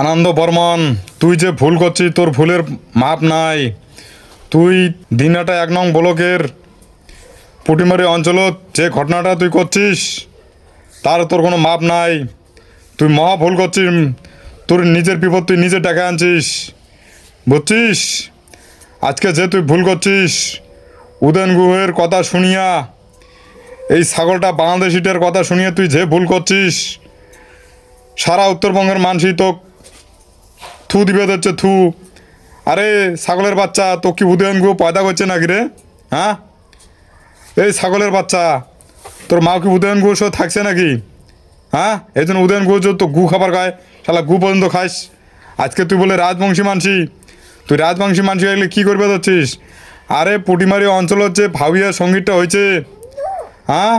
আনন্দ বর্মন, তুই যে ভুল করছিস, তোর ভুলের মাপ নাই। তুই দিনাটা এক নং ব্লকের পুটিমারি অঞ্চলত যে ঘটনাটা তুই করছিস, তার তোর কোনো মাপ নাই। তুই মহা ভুল করছিস, তোর নিজের বিপদ তুই নিজে টাকা আনছিস। বুঝছিস? আজকে যে তুই ভুল করছিস, উদয়ন গুহের কথা শুনিয়া, এই ছাগলটা বাংলাদেশিটার কথা শুনিয়ে তুই যে ভুল করছিস, সারা উত্তরবঙ্গের মানুষই তো থু দিবে হচ্ছে থু। আরে, ছাগলের বাচ্চা, তো কি গুহ পয়দা করছে নাকি রে? হ্যাঁ? এই ছাগলের বাচ্চা, তোর মা কি উদয়ন গুহ সহ থাকছে নাকি? হ্যাঁ? এই জন্য উদয়ন গুহ তো গু খাবার খায়, শালা গু পর্যন্ত খাস আজকে তুই বলে রাজবংশী মানসি। তুই রাজবংশী মানসি হলে কী করবে যাচ্ছিস আরে, পুটিমারি অঞ্চল হচ্ছে ভাবিয়া সঙ্গীতটা হয়েছে। হ্যাঁ?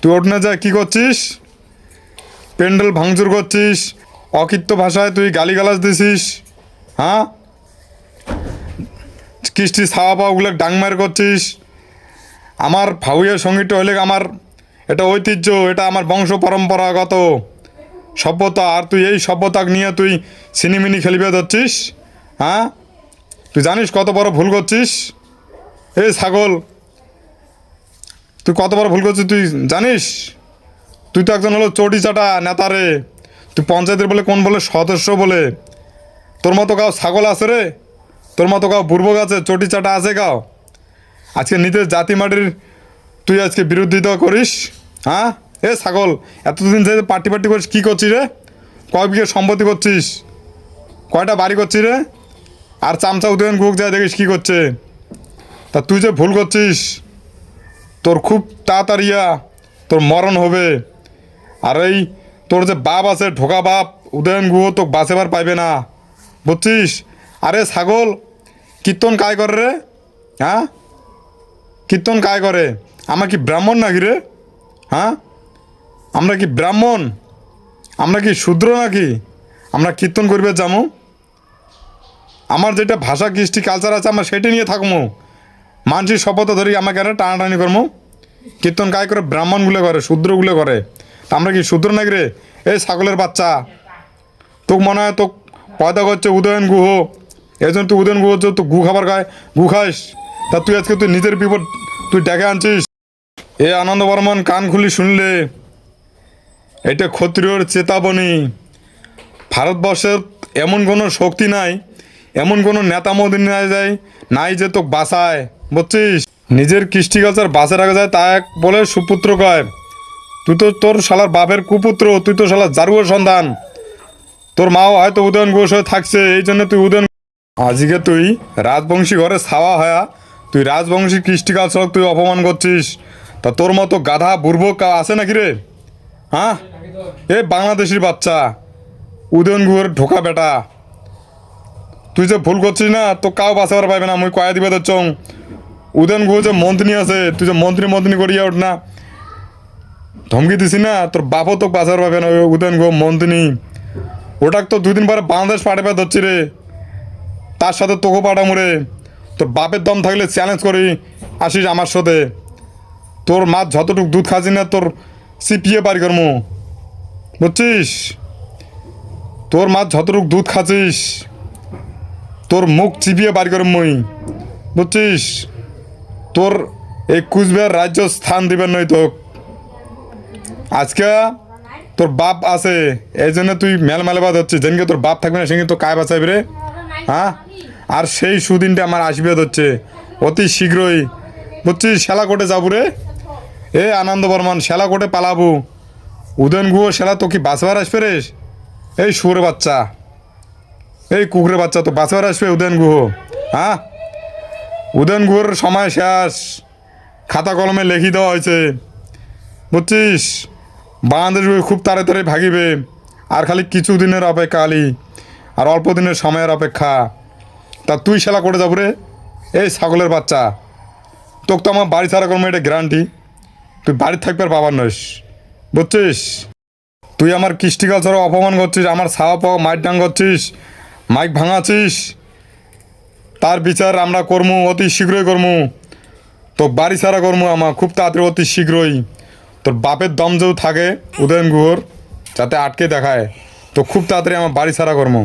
তুই ওঠ না যা, কী করছিস? প্যান্ডেল ভাঙচুর করছিস। অকৃত্য ভাষায় তুই গালিগালাজ দিছিস হ্যাঁ? কৃষ্টি ছাওয়া পাওয়াগুলো ডাংমার করছিস। আমার ভাউয়ের সঙ্গীতটা হলে আমার এটা ঐতিহ্য, এটা আমার বংশ পরম্পরাগত। সভ্যতা, আর তুই এই সভ্যতা নিয়ে তুই সিনেমিনি খেলিবে ধরছিস হ্যাঁ? তুই জানিস কত বড় ভুল করছিস? এই ছাগল, তুই কত বড় ভুল করছিস তুই জানিস? তুই তো একজন হলো চটি চাটা নেতারে তুই পঞ্চায়েতের বলে কোন বলে সদস্য বলে? তোর মতো কাউ ছাগল আছে রে? তোর মতো কাউ বুর্বক আছে চটি চাটা আছে কাউ? আজকে নিজের জাতি মাটির তুই আজকে বিরোধিতা করিস হ্যাঁ? এ ছাগল, এতদিন ধরে পার্টি পার্টি করিস, কী করছিস রে? কয় বিঘে সম্পত্তি করছিস? কয়টা বাড়ি করছিস রে? আর চামচা উদয়ন গুক যায় দেখিস কী করছে? তা তুই যে ভুল করছিস, তোর খুব তাড়াতাড়িয়া তোর মরণ হবে। আর এই তোর যে বাপ আছে, ঢোকা বাপ, উদয়ন গুহ তো বাঁচেবার পাইবে না। বুঝছিস? আরে ছাগল, কীর্তন কায় করে রে? হ্যাঁ? কীর্তন কায় করে? আমরা কি ব্রাহ্মণ নাকি রে? হ্যাঁ? আমরা কি ব্রাহ্মণ? আমরা কি শূদ্র নাকি? আমরা কীর্তন করবে যামু আমার যেটা ভাষা, কৃষ্টি কালচার আছে, আমরা সেটা নিয়ে থাকব মানসিক শপথ ধরি আমাকে টানাটানি করব কীর্তন কায় করে ব্রাহ্মণগুলো করে, শূদ্রগুলো করে। আমরা কি শূদ্র নাকি রে? এই ছাগলের বাচ্চা। তোকে মনে হয় তো পয়দা করছে উদয়ন গুহ। এই জন্য তুই উদয়ন গুহ তো গু খাবার খায় গু খাস তা তুই আজকে তুই নিজের বিপদ তুই ডেকে আনছিস। এ আনন্দ বর্মন কান খুলি শুনলে, এটা ক্ষত্রিয়র চেতাবনী। ভারতবর্ষের এমন কোনো শক্তি নাই, এমন কোনো নেতা মোদী নাই যায় নাই যে তোকে বাঁচায়। বুঝছিস? নিজের কৃষ্টি বাঁচে রাখা যায়, তা এক বলে সুপুত্র কয়। তুই তো তোর শালার বাপের কুপুত্র, তুই তো শালার জারুয়ের সন্তান। তোর মাও হয়তো উদয়ন ঘোষ হয়ে থাকছে, এই জন্য তুই উদয়ন আজকে তুই রাজবংশী ঘরে ছাওয়া হয়া, তুই রাজবংশী কৃষ্টি কালচার তুই অপমান করছিস। তা তোর মতো গাধা বুর্বক আছে নাকি রে? হ্যাঁ? এ বাংলাদেশির বাচ্চা, উদয়ন গুহর ঢোকা বেটা। তুই যে ভুল করছিস না, তো কাউ বাঁচাবার পাইবে না, মুই কয়া দিবে তো চং। উদয়ন গুহ যে মন্ত্রী আছে, তুই যে মন্ত্রী মন্ত্রী করিয়া ওঠ না। ধমকি দিছি না, তোর বাপও তো বাজার পাবে না উদয়ন গুহ মন্ত্রী ওটাক তো দুদিন পরে বাংলাদেশ পাঠাবে ধরছি রে। তার সাথে তোকে পাঠামু রে। তোর বাপের দম থাকলে চ্যালেঞ্জ করি, আসিস আমার সাথে। তোর মাছ যতটুকু দুধ খাসি না, তোর সিপিয়ে পারি করমু। বুঝছিস? তোর মাছ যতটুকু দুধ খাচ্ছিস তোর মুখ চিপিয়ে বাড়ি করে মই। বুঝছিস? তোর এই কুচবিহার রাজ্য স্থান দিবেন নই তো আজকে তোর বাপ আছে, এই জন্য তুই মেল মেলাবাদ হচ্ছে যেদিনকে তোর বাপ থাকবে না সেদিন তো কায় বাঁচাবি রে। হ্যাঁ? আর সেই সুদিনটা আমার আসবে হচ্ছে অতি শীঘ্রই। বুঝছিস? সেলা কোটে যাব রে। এ আনন্দ বর্মন সেলা কোটে পালাবো। উদয়ন গুহ শ্যালা তো কি বাঁচবার আসবে রে? এই শুয়োর বাচ্চা। এই কুকুরের বাচ্চা তো বাঁচবার আসবে উদয়ন গুহ। হ্যাঁ? উদয়ন গুহর সময় শেষ। খাতা কলমে লেখি দেওয়া হয়েছে। বুঝছিস? বাংলাদেশ খুব তাড়াতাড়ি ভাগিবে। আর খালি কিছু দিনের অপেক্ষা খালি আর অল্প দিনের সময়ের অপেক্ষা। তা তুই সেলা করে যাব রে? এই ছাগলের বাচ্চা। তোকে তো আমার বাড়ি ছাড়া করব এটা গ্যারান্টি তুই বাড়ি থাকবে আর পাবার নইস। বুঝছিস? তুই আমার কৃষ্টি কালচারও অপমান করছিস, আমার ছাওয়া পাওয়া মাইক ডাং করছিস, মাইক ভাঙাছিস তার বিচার আমরা করমু, অতি শীঘ্রই করমু। তো বাড়ি ছাড়া করমু আমার, খুব তাড়াতাড়ি অতি শীঘ্রই। তোর বাপের দম যেও থাকে, উদয়ন গুহর, যাতে আটকে দেখায়, তো খুব তাড়াতাড়ি আমার বাড়ি সারা কর্ম।